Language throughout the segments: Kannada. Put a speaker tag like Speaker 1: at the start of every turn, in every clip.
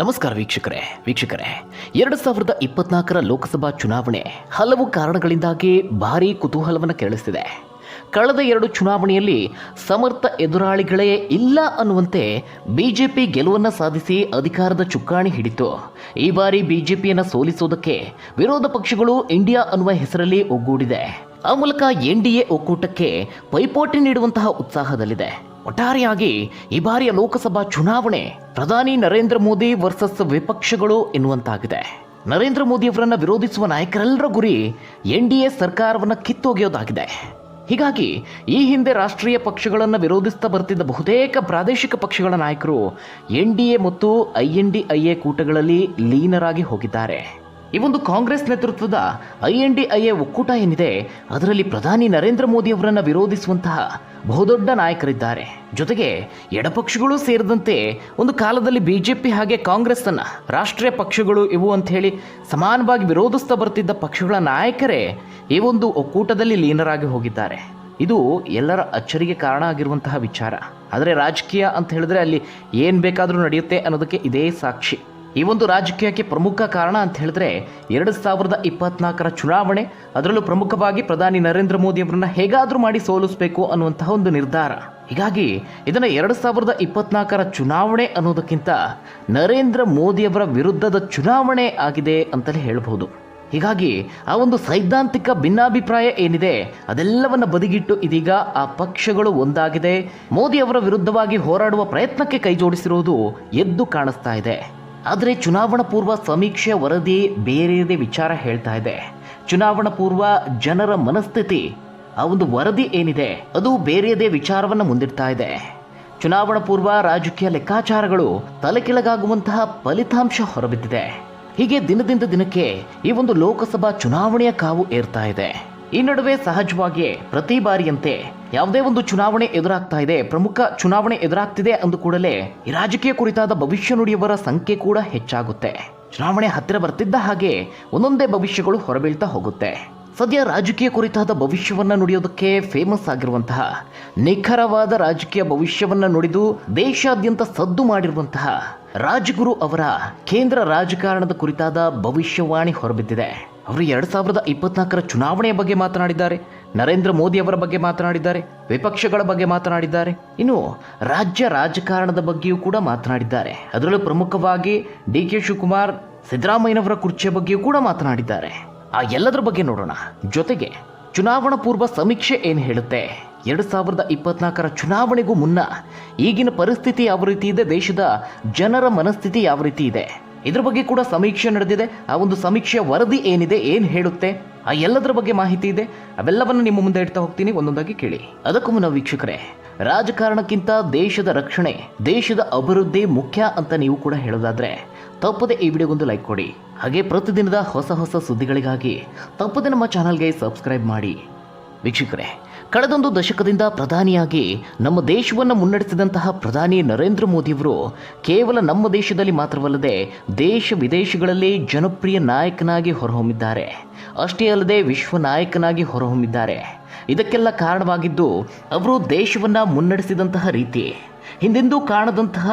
Speaker 1: ನಮಸ್ಕಾರ ವೀಕ್ಷಕರೇ. ವೀಕ್ಷಕರೇ, ಎರಡು ಸಾವಿರದ ಇಪ್ಪತ್ನಾಲ್ಕರ ಲೋಕಸಭಾ ಚುನಾವಣೆ ಹಲವು ಕಾರಣಗಳಿಂದಾಗಿ ಭಾರೀ ಕುತೂಹಲವನ್ನು ಕೆರಳಿಸಿದೆ ಕಳೆದ ಎರಡು ಚುನಾವಣೆಯಲ್ಲಿ ಸಮರ್ಥ ಎದುರಾಳಿಗಳೇ ಇಲ್ಲ ಅನ್ನುವಂತೆ ಬಿಜೆಪಿ ಗೆಲುವನ್ನು ಸಾಧಿಸಿ ಅಧಿಕಾರದ ಚುಕ್ಕಾಣಿ ಹಿಡಿತು. ಈ ಬಾರಿ ಬಿಜೆಪಿಯನ್ನು ಸೋಲಿಸೋದಕ್ಕೆ ವಿರೋಧ ಪಕ್ಷಗಳು ಇಂಡಿಯಾ ಅನ್ನುವ ಹೆಸರಲ್ಲಿ ಒಗ್ಗೂಡಿದೆ. ಆ ಮೂಲಕ ಎನ್ ಡಿ ಎ ಒಕ್ಕೂಟಕ್ಕೆ ಪೈಪೋಟಿ ನೀಡುವಂತಹ ಉತ್ಸಾಹದಲ್ಲಿದೆ. ಒಟ್ಟಾರೆಯಾಗಿ ಈ ಬಾರಿಯ ಲೋಕಸಭಾ ಚುನಾವಣೆ ಪ್ರಧಾನಿ ನರೇಂದ್ರ ಮೋದಿ ವರ್ಸಸ್ ವಿಪಕ್ಷಗಳು ಎನ್ನುವಂತಾಗಿದೆ. ನರೇಂದ್ರ ಮೋದಿಯವರನ್ನ ವಿರೋಧಿಸುವ ನಾಯಕರೆಲ್ಲರ ಗುರಿ ಎನ್ ಡಿ ಎ ಸರ್ಕಾರವನ್ನು ಕಿತ್ತೊಗೆಯೋದಾಗಿದೆ. ಹೀಗಾಗಿ ಈ ಹಿಂದೆ ರಾಷ್ಟ್ರೀಯ ಪಕ್ಷಗಳನ್ನು ವಿರೋಧಿಸ್ತಾ ಬರ್ತಿದ್ದ ಬಹುತೇಕ ಪ್ರಾದೇಶಿಕ ಪಕ್ಷಗಳ ನಾಯಕರು ಎನ್ ಡಿ ಎ ಮತ್ತು I N D I A ಕೂಟಗಳಲ್ಲಿ ಲೀನರಾಗಿ ಹೋಗಿದ್ದಾರೆ. ಈ ಒಂದು ಕಾಂಗ್ರೆಸ್ ನೇತೃತ್ವದ I N D I A ಒಕ್ಕೂಟ ಏನಿದೆ, ಅದರಲ್ಲಿ ಪ್ರಧಾನಿ ನರೇಂದ್ರ ಮೋದಿ ಅವರನ್ನು ವಿರೋಧಿಸುವಂತಹ ಬಹುದೊಡ್ಡ ನಾಯಕರಿದ್ದಾರೆ. ಜೊತೆಗೆ ಎಡಪಕ್ಷಗಳು ಸೇರಿದಂತೆ ಒಂದು ಕಾಲದಲ್ಲಿ ಬಿ ಜೆ ಪಿ ಹಾಗೆ ಕಾಂಗ್ರೆಸ್ ಅನ್ನ ರಾಷ್ಟ್ರೀಯ ಪಕ್ಷಗಳು ಇವು ಅಂತ ಹೇಳಿ ಸಮಾನವಾಗಿ ವಿರೋಧಿಸ್ತಾ ಬರ್ತಿದ್ದ ಪಕ್ಷಗಳ ನಾಯಕರೇ ಈ ಒಂದು ಒಕ್ಕೂಟದಲ್ಲಿ ಲೀನರಾಗಿ ಹೋಗಿದ್ದಾರೆ. ಇದು ಎಲ್ಲರ ಅಚ್ಚರಿಗೆ ಕಾರಣ ಆಗಿರುವಂತಹ ವಿಚಾರ. ಆದರೆ ರಾಜಕೀಯ ಅಂತ ಹೇಳಿದ್ರೆ ಅಲ್ಲಿ ಏನು ಬೇಕಾದರೂ ನಡೆಯುತ್ತೆ ಅನ್ನೋದಕ್ಕೆ ಇದೇ ಸಾಕ್ಷಿ. ಈ ಒಂದು ರಾಜಕೀಯಕ್ಕೆ ಪ್ರಮುಖ ಕಾರಣ ಅಂತ ಹೇಳಿದ್ರೆ ಎರಡು ಸಾವಿರದ ಇಪ್ಪತ್ನಾಲ್ಕರ ಚುನಾವಣೆ, ಅದರಲ್ಲೂ ಪ್ರಮುಖವಾಗಿ ಪ್ರಧಾನಿ ನರೇಂದ್ರ ಮೋದಿ ಅವರನ್ನ ಹೇಗಾದರೂ ಮಾಡಿ ಸೋಲಿಸಬೇಕು ಅನ್ನುವಂತಹ ಒಂದು ನಿರ್ಧಾರ. ಹೀಗಾಗಿ ಇದನ್ನು ಎರಡು ಸಾವಿರದ ಇಪ್ಪತ್ನಾಲ್ಕರ ಚುನಾವಣೆ ಅನ್ನೋದಕ್ಕಿಂತ ನರೇಂದ್ರ ಮೋದಿಯವರ ವಿರುದ್ಧದ ಚುನಾವಣೆ ಆಗಿದೆ ಅಂತಲೇ ಹೇಳಬಹುದು ಹೀಗಾಗಿ ಆ ಒಂದು ಸೈದ್ಧಾಂತಿಕ ಭಿನ್ನಾಭಿಪ್ರಾಯ ಏನಿದೆ, ಅದೆಲ್ಲವನ್ನ ಬದಿಗಿಟ್ಟು ಇದೀಗ ಆ ಪಕ್ಷಗಳು ಒಂದಾಗಿದೆ. ಮೋದಿ ಅವರ ವಿರುದ್ಧವಾಗಿ ಹೋರಾಡುವ ಪ್ರಯತ್ನಕ್ಕೆ ಕೈಜೋಡಿಸಿರುವುದು ಎದ್ದು ಕಾಣಿಸ್ತಾ ಇದೆ. ಆದರೆ ಚುನಾವಣಾ ಪೂರ್ವ ಸಮೀಕ್ಷೆ ವರದಿ ಬೇರೆಯದೇ ವಿಚಾರ ಹೇಳ್ತಾ ಇದೆ. ಚುನಾವಣಾ ಪೂರ್ವ ಜನರ ಮನಸ್ಥಿತಿ, ಆ ಒಂದು ವರದಿ ಏನಿದೆ, ಅದು ಬೇರೆಯದೇ ವಿಚಾರವನ್ನು ಮುಂದಿಡ್ತಾ ಇದೆ. ಚುನಾವಣಾ ಪೂರ್ವ ರಾಜಕೀಯ ಲೆಕ್ಕಾಚಾರಗಳು ತಲೆಕೆಳಗಾಗುವಂತಹ ಫಲಿತಾಂಶ ಹೊರಬಿದ್ದಿದೆ. ಹೀಗೆ ದಿನದಿಂದ ದಿನಕ್ಕೆ ಈ ಒಂದು ಲೋಕಸಭಾ ಚುನಾವಣೆಯ ಕಾವು ಏರ್ತಾ ಇದೆ. ಈ ನಡುವೆ ಸಹಜವಾಗಿಯೇ ಪ್ರತಿ ಬಾರಿಯಂತೆ ಯಾವುದೇ ಒಂದು ಚುನಾವಣೆ ಎದುರಾಗ್ತಾ ಇದೆ, ಪ್ರಮುಖ ಚುನಾವಣೆ ಎದುರಾಗ್ತಿದೆ ಅಂದ ಕೂಡಲೇ ಈ ರಾಜಕೀಯ ಕುರಿತಾದ ಭವಿಷ್ಯ ನುಡಿಯವರ ಸಂಖ್ಯೆ ಕೂಡ ಹೆಚ್ಚಾಗುತ್ತೆ. ಚುನಾವಣೆ ಹತ್ತಿರ ಬರ್ತಿದ್ದ ಹಾಗೆ ಒಂದೊಂದೇ ಭವಿಷ್ಯಗಳು ಹೊರಬೀಳ್ತಾ ಹೋಗುತ್ತೆ. ಸದ್ಯ ರಾಜಕೀಯ ಕುರಿತಾದ ಭವಿಷ್ಯವನ್ನ ನುಡಿಯೋದಕ್ಕೆ ಫೇಮಸ್ ಆಗಿರುವಂತಹ, ನಿಖರವಾದ ರಾಜಕೀಯ ಭವಿಷ್ಯವನ್ನ ನುಡಿದು ದೇಶಾದ್ಯಂತ ಸದ್ದು ಮಾಡಿರುವಂತಹ ರಾಜಗುರು ಅವರ ಕೇಂದ್ರ ರಾಜಕಾರಣದ ಕುರಿತಾದ ಭವಿಷ್ಯವಾಣಿ ಹೊರಬಿದ್ದಿದೆ. ಅವರು ಎರಡ್ ಸಾವಿರದ ಇಪ್ಪತ್ನಾಲ್ಕರ ಚುನಾವಣೆಯ ಬಗ್ಗೆ ಮಾತನಾಡಿದ್ದಾರೆ. ನರೇಂದ್ರ ಮೋದಿ ಅವರ ಬಗ್ಗೆ ಮಾತನಾಡಿದ್ದಾರೆ, ವಿಪಕ್ಷಗಳ ಬಗ್ಗೆ ಮಾತನಾಡಿದ್ದಾರೆ, ಇನ್ನು ರಾಜ್ಯ ರಾಜಕಾರಣದ ಬಗ್ಗೆಯೂ ಕೂಡ ಮಾತನಾಡಿದ್ದಾರೆ. ಅದರಲ್ಲೂ ಪ್ರಮುಖವಾಗಿ ಡಿ ಕೆ ಶಿವಕುಮಾರ್ ಸಿದ್ದರಾಮಯ್ಯನವರ ಕುರ್ಚಿಯ ಬಗ್ಗೆಯೂ ಕೂಡ ಮಾತನಾಡಿದ್ದಾರೆ. ಆ ಎಲ್ಲದರ ಬಗ್ಗೆ ನೋಡೋಣ. ಜೊತೆಗೆ ಚುನಾವಣಾ ಪೂರ್ವ ಸಮೀಕ್ಷೆ ಏನು ಹೇಳುತ್ತೆ? ಎರಡು ಸಾವಿರದ ಇಪ್ಪತ್ನಾಲ್ಕರ ಚುನಾವಣೆಗೂ ಮುನ್ನ ಈಗಿನ ಪರಿಸ್ಥಿತಿ ಯಾವ ರೀತಿ ಇದೆ? ದೇಶದ ಜನರ ಮನಸ್ಥಿತಿ ಯಾವ ರೀತಿ ಇದೆ? ಇದ್ರ ಬಗ್ಗೆ ಕೂಡ ಸಮೀಕ್ಷೆ ನಡೆದಿದೆ. ಆ ಒಂದು ಸಮೀಕ್ಷೆಯ ವರದಿ ಏನಿದೆ? ಏನು ಹೇಳುತ್ತೆ? ಆ ಎಲ್ಲದರ ಬಗ್ಗೆ ಮಾಹಿತಿ ಇದೆ. ಅವೆಲ್ಲವನ್ನು ನಿಮ್ಮ ಮುಂದೆ ಇಡ್ತಾ ಹೋಗ್ತೀನಿ. ಒಂದೊಂದಾಗಿ ಕೇಳಿ. ಅದಕ್ಕೂ ಮುನ್ನ ವೀಕ್ಷಕರೇ, ರಾಜಕಾರಣಕ್ಕಿಂತ ದೇಶದ ರಕ್ಷಣೆ, ದೇಶದ ಅಭಿವೃದ್ಧಿ ಮುಖ್ಯ ಅಂತ ನೀವು ಕೂಡ ಹೇಳೋದಾದ್ರೆ, ತಪ್ಪದೆ ಈ ವಿಡಿಯೋಗೊಂದು ಲೈಕ್ ಕೊಡಿ. ಹಾಗೆ ಪ್ರತಿದಿನದ ಹೊಸ ಹೊಸ ಸುದ್ದಿಗಳಿಗಾಗಿ ತಪ್ಪದೆ ನಮ್ಮ ಚಾನಲ್ಗೆ ಸಬ್ಸ್ಕ್ರೈಬ್ ಮಾಡಿ. ವೀಕ್ಷಕರೇ ಕಳೆದೊಂದು ದಶಕದಿಂದ ಪ್ರಧಾನಿಯಾಗಿ ನಮ್ಮ ದೇಶವನ್ನು ಮುನ್ನಡೆಸಿದಂತಹ ಪ್ರಧಾನಿ ನರೇಂದ್ರ ಮೋದಿಯವರು ಕೇವಲ ನಮ್ಮ ದೇಶದಲ್ಲಿ ಮಾತ್ರವಲ್ಲದೆ ದೇಶ ವಿದೇಶಗಳಲ್ಲಿ ಜನಪ್ರಿಯ ನಾಯಕನಾಗಿ ಹೊರಹೊಮ್ಮಿದ್ದಾರೆ. ಅಷ್ಟೇ ಅಲ್ಲದೆ ವಿಶ್ವ ನಾಯಕನಾಗಿ ಹೊರಹೊಮ್ಮಿದ್ದಾರೆ. ಇದಕ್ಕೆಲ್ಲ ಕಾರಣವಾಗಿದ್ದು ಅವರು ದೇಶವನ್ನು ಮುನ್ನಡೆಸಿದಂತಹ ರೀತಿ. ಹಿಂದೆಂದೂ ಕಾಣದಂತಹ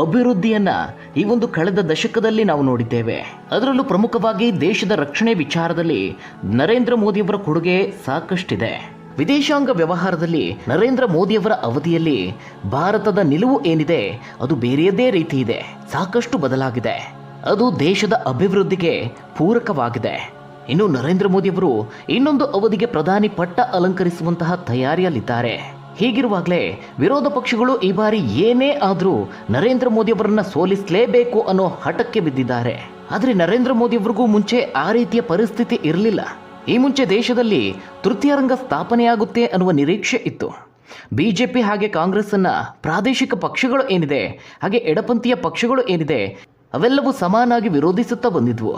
Speaker 1: ಅಭಿವೃದ್ಧಿಯನ್ನ ಈ ಒಂದು ಕಳೆದ ದಶಕದಲ್ಲಿ ನಾವು ನೋಡಿದ್ದೇವೆ. ಅದರಲ್ಲೂ ಪ್ರಮುಖವಾಗಿ ದೇಶದ ರಕ್ಷಣೆ ವಿಚಾರದಲ್ಲಿ ನರೇಂದ್ರ ಮೋದಿಯವರ ಕೊಡುಗೆ ಸಾಕಷ್ಟಿದೆ. ವಿದೇಶಾಂಗ ವ್ಯವಹಾರದಲ್ಲಿ ನರೇಂದ್ರ ಮೋದಿಯವರ ಅವಧಿಯಲ್ಲಿ ಭಾರತದ ನಿಲುವು ಏನಿದೆ, ಅದು ಬೇರೆಯದೇ ರೀತಿ ಇದೆ. ಸಾಕಷ್ಟು ಬದಲಾಗಿದೆ. ಅದು ದೇಶದ ಅಭಿವೃದ್ಧಿಗೆ ಪೂರಕವಾಗಿದೆ. ಇನ್ನು ನರೇಂದ್ರ ಮೋದಿಯವರು ಇನ್ನೊಂದು ಅವಧಿಗೆ ಪ್ರಧಾನಿ ಪಟ್ಟ ಅಲಂಕರಿಸುವಂತಹ ತಯಾರಿಯಲ್ಲಿದ್ದಾರೆ. ಹೀಗಿರುವಾಗಲೇ ವಿರೋಧ ಪಕ್ಷಗಳು ಈ ಬಾರಿ ಏನೇ ಆದರೂ ನರೇಂದ್ರ ಮೋದಿಯವರನ್ನ ಸೋಲಿಸಲೇಬೇಕು ಅನ್ನೋ ಹಠಕ್ಕೆ ಬಿದ್ದಿದ್ದಾರೆ. ಆದರೆ ನರೇಂದ್ರ ಮೋದಿಯವರಿಗೂ ಮುಂಚೆ ಆ ರೀತಿಯ ಪರಿಸ್ಥಿತಿ ಇರಲಿಲ್ಲ. ಈ ಮುಂಚೆ ದೇಶದಲ್ಲಿ ತೃತೀಯ ರಂಗ ಸ್ಥಾಪನೆಯಾಗುತ್ತೆ ಅನ್ನುವ ನಿರೀಕ್ಷೆ ಇತ್ತು. ಬಿಜೆಪಿ ಹಾಗೆ ಕಾಂಗ್ರೆಸ್ಸನ್ನು ಪ್ರಾದೇಶಿಕ ಪಕ್ಷಗಳು ಏನಿದೆ, ಹಾಗೆ ಎಡಪಂಥೀಯ ಪಕ್ಷಗಳು ಏನಿದೆ, ಅವೆಲ್ಲವೂ ಸಮಾನಾಗಿ ವಿರೋಧಿಸುತ್ತಾ ಬಂದಿದ್ವು.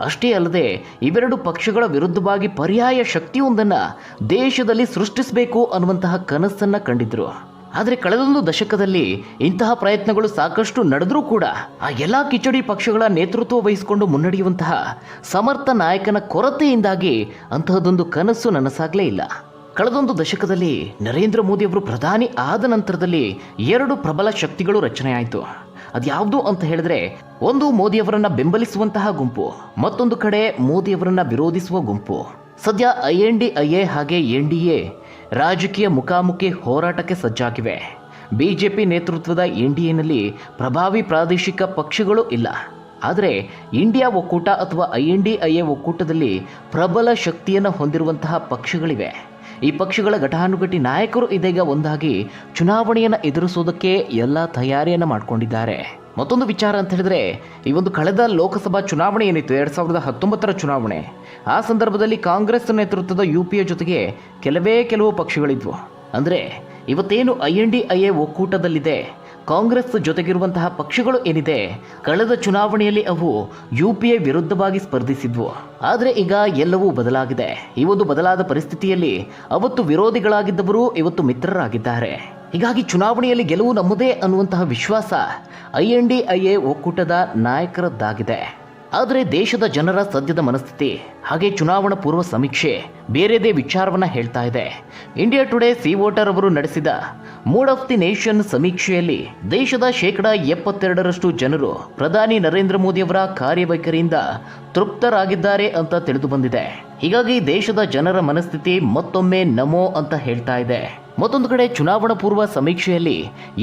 Speaker 1: ಅಷ್ಟೇ ಅಲ್ಲದೆ, ಇವೆರಡು ಪಕ್ಷಗಳ ವಿರುದ್ಧವಾಗಿ ಪರ್ಯಾಯ ಶಕ್ತಿಯೊಂದನ್ನು ದೇಶದಲ್ಲಿ ಸೃಷ್ಟಿಸಬೇಕು ಅನ್ನುವಂತಹ ಕನಸನ್ನ ಕಂಡಿದ್ರು. ಆದರೆ ಕಳೆದೊಂದು ದಶಕದಲ್ಲಿ ಇಂತಹ ಪ್ರಯತ್ನಗಳು ಸಾಕಷ್ಟು ನಡೆದರೂ ಕೂಡ ಆ ಎಲ್ಲ ಕಿಚಡಿ ಪಕ್ಷಗಳ ನೇತೃತ್ವ ವಹಿಸಿಕೊಂಡು ಮುನ್ನಡೆಯುವಂತಹ ಸಮರ್ಥ ನಾಯಕನ ಕೊರತೆಯಿಂದಾಗಿ ಅಂತಹದೊಂದು ಕನಸು ನನಸಾಗಲೇ ಇಲ್ಲ. ಕಳೆದೊಂದು ದಶಕದಲ್ಲಿ ನರೇಂದ್ರ ಮೋದಿ ಅವರು ಪ್ರಧಾನಿ ಆದ ನಂತರದಲ್ಲಿ ಎರಡು ಪ್ರಬಲ ಶಕ್ತಿಗಳು ರಚನೆಯಾಯಿತು. ಅದ್ಯಾವುದು ಅಂತ ಹೇಳಿದ್ರೆ ಒಂದು ಮೋದಿಯವರನ್ನ ಬೆಂಬಲಿಸುವಂತಹ ಗುಂಪು, ಮತ್ತೊಂದು ಕಡೆ ಮೋದಿಯವರನ್ನ ವಿರೋಧಿಸುವ ಗುಂಪು. ಸದ್ಯ I N D I A ಹಾಗೆ ಎನ್ ಡಿ ಎ ರಾಜಕೀಯ ಮುಖಾಮುಖಿ ಹೋರಾಟಕ್ಕೆ ಸಜ್ಜಾಗಿವೆ. ಬಿಜೆಪಿ ನೇತೃತ್ವದ ಎನ್ಡಿಎನಲ್ಲಿ ಪ್ರಭಾವಿ ಪ್ರಾದೇಶಿಕ ಪಕ್ಷಗಳು ಇಲ್ಲ. ಆದರೆ ಇಂಡಿಯಾ ಒಕ್ಕೂಟ ಅಥವಾ I N D I A ಒಕ್ಕೂಟದಲ್ಲಿ ಪ್ರಬಲ ಶಕ್ತಿಯನ್ನು ಹೊಂದಿರುವಂತಹ ಪಕ್ಷಗಳಿವೆ. ಈ ಪಕ್ಷಗಳ ಘಟಾನುಘಟಿ ನಾಯಕರು ಇದೀಗ ಒಂದಾಗಿ ಚುನಾವಣೆಯನ್ನು ಎದುರಿಸೋದಕ್ಕೆ ಎಲ್ಲ ತಯಾರಿಯನ್ನು ಮಾಡಿಕೊಂಡಿದ್ದಾರೆ. ಮತ್ತೊಂದು ವಿಚಾರ ಅಂತ ಹೇಳಿದ್ರೆ, ಈ ಒಂದು ಕಳೆದ ಲೋಕಸಭಾ ಚುನಾವಣೆ ಏನಿತ್ತು, ಎರಡು ಸಾವಿರದ ಹತ್ತೊಂಬತ್ತರ ಚುನಾವಣೆ, ಆ ಸಂದರ್ಭದಲ್ಲಿ ಕಾಂಗ್ರೆಸ್ ನೇತೃತ್ವದ ಯು ಪಿ ಎ ಜೊತೆಗೆ ಕೆಲವೇ ಕೆಲವು ಪಕ್ಷಗಳಿದ್ವು. ಅಂದರೆ, ಇವತ್ತೇನು I N D I A ಒಕ್ಕೂಟದಲ್ಲಿದೆ, Congress ಜೊತೆಗಿರುವಂತಹ ಪಕ್ಷಗಳು ಏನಿದೆ, ಕಳೆದ ಚುನಾವಣೆಯಲ್ಲಿ ಅವು ಯು ಪಿ ಎ ವಿರುದ್ಧವಾಗಿ ಸ್ಪರ್ಧಿಸಿದ್ವು. ಆದರೆ ಈಗ ಎಲ್ಲವೂ ಬದಲಾಗಿದೆ. ಈ ಒಂದು ಬದಲಾದ ಪರಿಸ್ಥಿತಿಯಲ್ಲಿ ಅವತ್ತು ವಿರೋಧಿಗಳಾಗಿದ್ದವರು ಇವತ್ತು ಮಿತ್ರರಾಗಿದ್ದಾರೆ. ಹೀಗಾಗಿ ಚುನಾವಣೆಯಲ್ಲಿ ಗೆಲುವು ನಮ್ಮದೇ ಅನ್ನುವಂತಹ ವಿಶ್ವಾಸ I N D I A ಒಕ್ಕೂಟದ ನಾಯಕರದ್ದಾಗಿದೆ. ಆದರೆ ದೇಶದ ಜನರ ಸದ್ಯದ ಮನಸ್ಥಿತಿ, ಹಾಗೆ ಚುನಾವಣಾ ಪೂರ್ವ ಸಮೀಕ್ಷೆ, ಬೇರೆದೇ ವಿಚಾರವನ್ನ ಹೇಳ್ತಾ ಇದೆ. ಇಂಡಿಯಾ ಟುಡೇ ಸಿ ವೋಟರ್ ಅವರು ನಡೆಸಿದ ಮೂಡ್ ಆಫ್ ದಿ ನೇಷನ್ ಸಮೀಕ್ಷೆಯಲ್ಲಿ ದೇಶದ ಶೇಕಡ ಎಪ್ಪತ್ತೆರಡರಷ್ಟು ಜನರು ಪ್ರಧಾನಿ ನರೇಂದ್ರ ಮೋದಿಯವರ ಕಾರ್ಯವೈಖರಿಯಿಂದ ತೃಪ್ತರಾಗಿದ್ದಾರೆ ಅಂತ ತಿಳಿದು ಬಂದಿದೆ ಹೀಗಾಗಿ ದೇಶದ ಜನರ ಮನಸ್ಥಿತಿ ಮತ್ತೊಮ್ಮೆ ನಮೋ ಅಂತ ಹೇಳ್ತಾ ಇದೆ. ಮತ್ತೊಂದು ಕಡೆ ಚುನಾವಣಾ ಪೂರ್ವ ಸಮೀಕ್ಷೆಯಲ್ಲಿ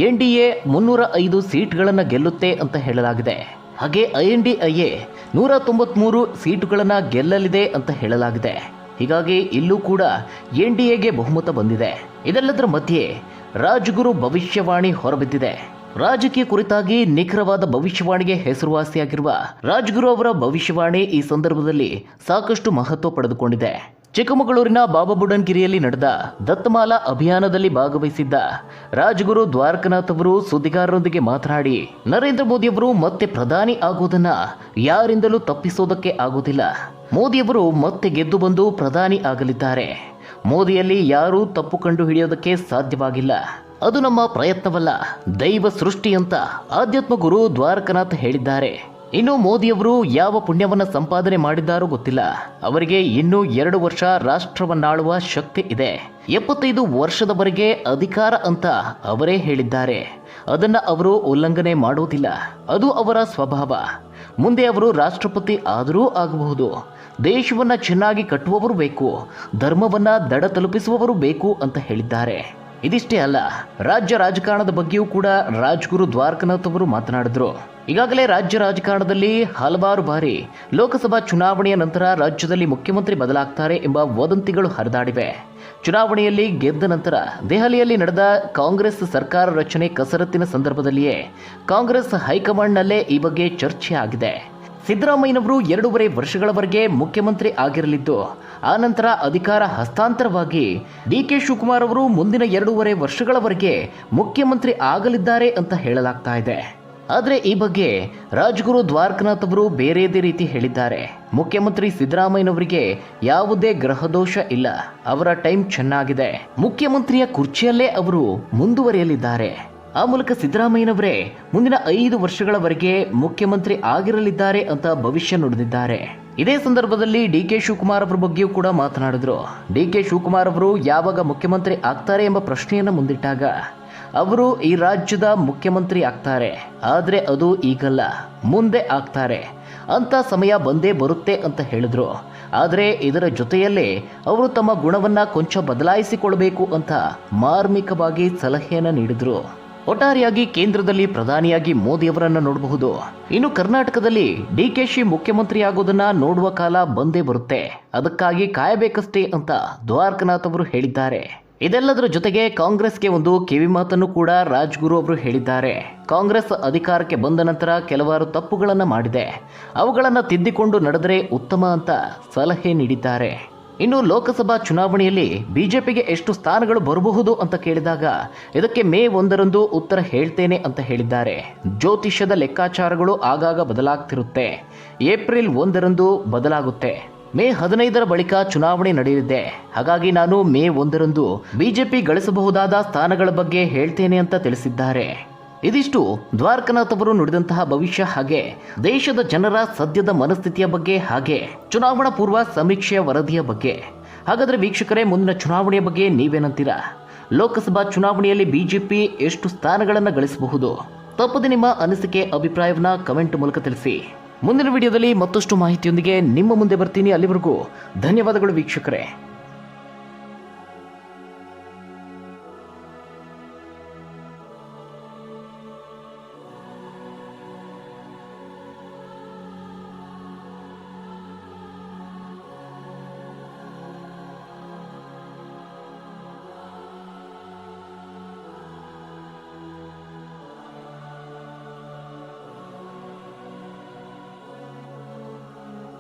Speaker 1: ಎನ್ ಡಿ ಎ ಮುನ್ನೂರ ಐದು ಸೀಟ್ಗಳನ್ನು ಗೆಲ್ಲುತ್ತೆ ಅಂತ ಹೇಳಲಾಗಿದೆ. ಹಾಗೆ I N D I A ನೂರ ತೊಂಬತ್ಮೂರು ಸೀಟುಗಳನ್ನು ಗೆಲ್ಲಲಿದೆ ಅಂತ ಹೇಳಲಾಗಿದೆ. ಹೀಗಾಗಿ ಇಲ್ಲೂ ಕೂಡ ಎನ್ ಡಿ ಎಗೆ ಬಹುಮತ ಬಂದಿದೆ. ಇದೆಲ್ಲದರ ಮಧ್ಯೆ ರಾಜ್ಗುರು ಭವಿಷ್ಯವಾಣಿ ಹೊರಬಿದ್ದಿದೆ. ರಾಜಕೀಯ ಕುರಿತಾಗಿ ನಿಖರವಾದ ಭವಿಷ್ಯವಾಣಿಗೆ ಹೆಸರುವಾಸಿಯಾಗಿರುವ ರಾಜ್ಗುರು ಅವರ ಭವಿಷ್ಯವಾಣಿ ಈ ಸಂದರ್ಭದಲ್ಲಿ ಸಾಕಷ್ಟು ಮಹತ್ವ ಪಡೆದುಕೊಂಡಿದೆ. ಚಿಕ್ಕಮಗಳೂರಿನ ಬಾಬಾಬುಡನ್ಗಿರಿಯಲ್ಲಿ ನಡೆದ ದತ್ತಮಾಲಾ ಅಭಿಯಾನದಲ್ಲಿ ಭಾಗವಹಿಸಿದ್ದ ರಾಜಗುರು ದ್ವಾರಕನಾಥ್ ಅವರು ಸುದ್ದಿಗಾರರೊಂದಿಗೆ ಮಾತನಾಡಿ, ನರೇಂದ್ರ ಮೋದಿಯವರು ಮತ್ತೆ ಪ್ರಧಾನಿ ಆಗುವುದನ್ನ ಯಾರಿಂದಲೂ ತಪ್ಪಿಸೋದಕ್ಕೆ ಆಗುವುದಿಲ್ಲ ಮೋದಿಯವರು ಮತ್ತೆ ಗೆದ್ದು ಬಂದು ಪ್ರಧಾನಿ ಆಗಲಿದ್ದಾರೆ. ಮೋದಿಯಲ್ಲಿ ಯಾರೂ ತಪ್ಪು ಕಂಡು ಹಿಡಿಯೋದಕ್ಕೆ ಸಾಧ್ಯವಾಗಿಲ್ಲ. ಅದು ನಮ್ಮ ಪ್ರಯತ್ನವಲ್ಲ, ದೈವ ಸೃಷ್ಟಿ ಅಂತ ಆಧ್ಯಾತ್ಮ ಗುರು ದ್ವಾರಕನಾಥ್ ಹೇಳಿದ್ದಾರೆ. ಇನ್ನು ಮೋದಿಯವರು ಯಾವ ಪುಣ್ಯವನ್ನು ಸಂಪಾದನೆ ಮಾಡಿದ್ದಾರೋ ಗೊತ್ತಿಲ್ಲ. ಅವರಿಗೆ ಇನ್ನೂ ಎರಡು ವರ್ಷ ರಾಷ್ಟ್ರವನ್ನಾಳುವ ಶಕ್ತಿ ಇದೆ. ಎಪ್ಪತ್ತೈದು ವರ್ಷದವರೆಗೆ ಅಧಿಕಾರ ಅಂತ ಅವರೇ ಹೇಳಿದ್ದಾರೆ. ಅದನ್ನ ಅವರು ಉಲ್ಲಂಘನೆ ಮಾಡುವುದಿಲ್ಲ. ಅದು ಅವರ ಸ್ವಭಾವ. ಮುಂದೆ ಅವರು ರಾಷ್ಟ್ರಪತಿ ಆದರೂ ಆಗಬಹುದು. ದೇಶವನ್ನ ಚೆನ್ನಾಗಿ ಕಟ್ಟುವವರು ಬೇಕು. ಧರ್ಮವನ್ನ ದಡ ತಲುಪಿಸುವವರು ಬೇಕು ಅಂತ ಹೇಳಿದ್ದಾರೆ. ಇದಿಷ್ಟೇ ಅಲ್ಲ, ರಾಜ್ಯ ರಾಜಕಾರಣದ ಬಗ್ಗೆಯೂ ಕೂಡ ರಾಜ್ಗುರು ದ್ವಾರಕನಾಥ್ ಅವರು ಮಾತನಾಡಿದ್ರು. ಈಗಾಗಲೇ ರಾಜ್ಯ ರಾಜಕಾರಣದಲ್ಲಿ ಹಲವಾರು ಬಾರಿ ಲೋಕಸಭಾ ಚುನಾವಣೆಯ ನಂತರ ರಾಜ್ಯದಲ್ಲಿ ಮುಖ್ಯಮಂತ್ರಿ ಬದಲಾಗ್ತಾರೆ ಎಂಬ ವದಂತಿಗಳು ಹರಿದಾಡಿವೆ. ಚುನಾವಣೆಯಲ್ಲಿ ಗೆದ್ದ ನಂತರ ದೆಹಲಿಯಲ್ಲಿ ನಡೆದ ಕಾಂಗ್ರೆಸ್ ಸರ್ಕಾರ ರಚನೆ ಕಸರತ್ತಿನ ಸಂದರ್ಭದಲ್ಲಿಯೇ ಕಾಂಗ್ರೆಸ್ ಹೈಕಮಾಂಡ್ನಲ್ಲೇ ಈ ಬಗ್ಗೆ ಚರ್ಚೆ ಆಗಿದೆ ಸಿದ್ದರಾಮಯ್ಯನವರು ಎರಡೂವರೆ ವರ್ಷಗಳವರೆಗೆ ಮುಖ್ಯಮಂತ್ರಿ ಆಗಿರಲಿದ್ದು, ಆ ನಂತರ ಅಧಿಕಾರ ಹಸ್ತಾಂತರವಾಗಿ ಡಿ ಕೆ ಶಿವಕುಮಾರ್ ಅವರು ಮುಂದಿನ ಎರಡೂವರೆ ವರ್ಷಗಳವರೆಗೆ ಮುಖ್ಯಮಂತ್ರಿ ಆಗಲಿದ್ದಾರೆ ಅಂತ ಹೇಳಲಾಗ್ತಾ ಇದೆ. ಆದರೆ ಈ ಬಗ್ಗೆ ರಾಜ್ಗುರು ದ್ವಾರಕನಾಥ್ ಅವರು ಬೇರೆಯದೇ ರೀತಿ ಹೇಳಿದ್ದಾರೆ. ಮುಖ್ಯಮಂತ್ರಿ ಸಿದ್ದರಾಮಯ್ಯನವರಿಗೆ ಯಾವುದೇ ಗ್ರಹದೋಷ ಇಲ್ಲ. ಅವರ ಟೈಮ್ ಚೆನ್ನಾಗಿದೆ. ಮುಖ್ಯಮಂತ್ರಿಯ ಕುರ್ಚಿಯಲ್ಲೇ ಅವರು ಮುಂದುವರಿಯಲಿದ್ದಾರೆ. ಆ ಮೂಲಕ ಸಿದ್ದರಾಮಯ್ಯನವರೇ ಮುಂದಿನ ಐದು ವರ್ಷಗಳವರೆಗೆ ಮುಖ್ಯಮಂತ್ರಿ ಆಗಿರಲಿದ್ದಾರೆ ಅಂತ ಭವಿಷ್ಯ ನುಡಿದಿದ್ದಾರೆ. ಇದೇ ಸಂದರ್ಭದಲ್ಲಿ ಡಿ ಕೆ ಶಿವಕುಮಾರ್ ಅವರ ಬಗ್ಗೆಯೂ ಕೂಡ ಮಾತನಾಡಿದ್ರು. ಡಿ ಕೆ ಶಿವಕುಮಾರ್ ಅವರು ಯಾವಾಗ ಮುಖ್ಯಮಂತ್ರಿ ಆಗ್ತಾರೆ ಎಂಬ ಪ್ರಶ್ನೆಯನ್ನು ಮುಂದಿಟ್ಟಾಗ, ಅವರು ಈ ರಾಜ್ಯದ ಮುಖ್ಯಮಂತ್ರಿ ಆಗ್ತಾರೆ, ಆದರೆ ಅದು ಈಗಲ್ಲ, ಮುಂದೆ ಆಗ್ತಾರೆ, ಅಂತ ಸಮಯ ಬಂದೇ ಬರುತ್ತೆ ಅಂತ ಹೇಳಿದ್ರು. ಆದರೆ ಇದರ ಜೊತೆಯಲ್ಲೇ ಅವರು ತಮ್ಮ ಗುಣವನ್ನ ಕೊಂಚ ಬದಲಾಯಿಸಿಕೊಳ್ಬೇಕು ಅಂತ ಮಾರ್ಮಿಕವಾಗಿ ಸಲಹೆಯನ್ನು ನೀಡಿದ್ರು. ಒಟ್ಟಾರೆಯಾಗಿ ಕೇಂದ್ರದಲ್ಲಿ ಪ್ರಧಾನಿಯಾಗಿ ಮೋದಿಯವರನ್ನ ನೋಡಬಹುದು. ಇನ್ನು ಕರ್ನಾಟಕದಲ್ಲಿ ಡಿ ಕೆ ಶಿ ಮುಖ್ಯಮಂತ್ರಿ ಆಗೋದನ್ನ ನೋಡುವ ಕಾಲ ಬಂದೇ ಬರುತ್ತೆ. ಅದಕ್ಕಾಗಿ ಕಾಯಬೇಕಷ್ಟೇ ಅಂತ ದ್ವಾರಕನಾಥ್ ಅವರು ಹೇಳಿದ್ದಾರೆ. ಇದೆಲ್ಲದರ ಜೊತೆಗೆ ಕಾಂಗ್ರೆಸ್ಗೆ ಒಂದು ಕಿವಿ ಮಾತನ್ನು ಕೂಡ ರಾಜ್ಗುರು ಅವರು ಹೇಳಿದ್ದಾರೆ. ಕಾಂಗ್ರೆಸ್ ಅಧಿಕಾರಕ್ಕೆ ಬಂದ ನಂತರ ಕೆಲವಾರು ತಪ್ಪುಗಳನ್ನು ಮಾಡಿದೆ. ಅವುಗಳನ್ನು ತಿದ್ದಿಕೊಂಡು ನಡೆದರೆ ಉತ್ತಮ ಅಂತ ಸಲಹೆ ನೀಡಿದ್ದಾರೆ. ಇನ್ನು ಲೋಕಸಭಾ ಚುನಾವಣೆಯಲ್ಲಿ ಬಿಜೆಪಿಗೆ ಎಷ್ಟು ಸ್ಥಾನಗಳು ಬರಬಹುದು ಅಂತ ಕೇಳಿದಾಗ ಇದಕ್ಕೆ ಮೇ ಒಂದರಂದು ಉತ್ತರ ಹೇಳ್ತೇನೆ ಅಂತ ಹೇಳಿದ್ದಾರೆ. ಜ್ಯೋತಿಷ್ಯದ ಲೆಕ್ಕಾಚಾರಗಳು ಆಗಾಗ ಬದಲಾಗ್ತಿರುತ್ತೆ. ಏಪ್ರಿಲ್ ಒಂದರಂದು ಬದಲಾಗುತ್ತೆ. ಮೇ ಹದಿನೈದರ ಬಳಿಕ ಚುನಾವಣೆ ನಡೆಯಲಿದೆ. ಹಾಗಾಗಿ ನಾನು ಮೇ ಒಂದರಂದು ಬಿಜೆಪಿ ಗಳಿಸಬಹುದಾದ ಸ್ಥಾನಗಳ ಬಗ್ಗೆ ಹೇಳ್ತೇನೆ ಅಂತ ತಿಳಿಸಿದ್ದಾರೆ. ಇದಿಷ್ಟು ದ್ವಾರಕನಾಥ್ ಅವರು ನುಡಿದಂತಹ ಭವಿಷ್ಯ ಹಾಗೆ ದೇಶದ ಜನರ ಸದ್ಯದ ಮನಸ್ಥಿತಿಯ ಬಗ್ಗೆ ಹಾಗೆ ಚುನಾವಣಾ ಪೂರ್ವ ಸಮೀಕ್ಷೆಯ ವರದಿಯ ಬಗ್ಗೆ. ಹಾಗಾದ್ರೆ ವೀಕ್ಷಕರೇ, ಮುಂದಿನ ಚುನಾವಣೆಯ ಬಗ್ಗೆ ನೀವೇನಂತೀರಾ? ಲೋಕಸಭಾ ಚುನಾವಣೆಯಲ್ಲಿ ಬಿಜೆಪಿ ಎಷ್ಟು ಸ್ಥಾನಗಳನ್ನು ಗಳಿಸಬಹುದು? ತಪ್ಪದೆ ನಿಮ್ಮ ಅನಿಸಿಕೆ, ಅಭಿಪ್ರಾಯವನ್ನ ಕಮೆಂಟ್ ಮೂಲಕ ತಿಳಿಸಿ. ಮುಂದಿನ ವಿಡಿಯೋದಲ್ಲಿ ಮತ್ತಷ್ಟು ಮಾಹಿತಿಯೊಂದಿಗೆ ನಿಮ್ಮ ಮುಂದೆ ಬರ್ತೀನಿ. ಅಲ್ಲಿವರೆಗೂ ಧನ್ಯವಾದಗಳು ವೀಕ್ಷಕರೇ.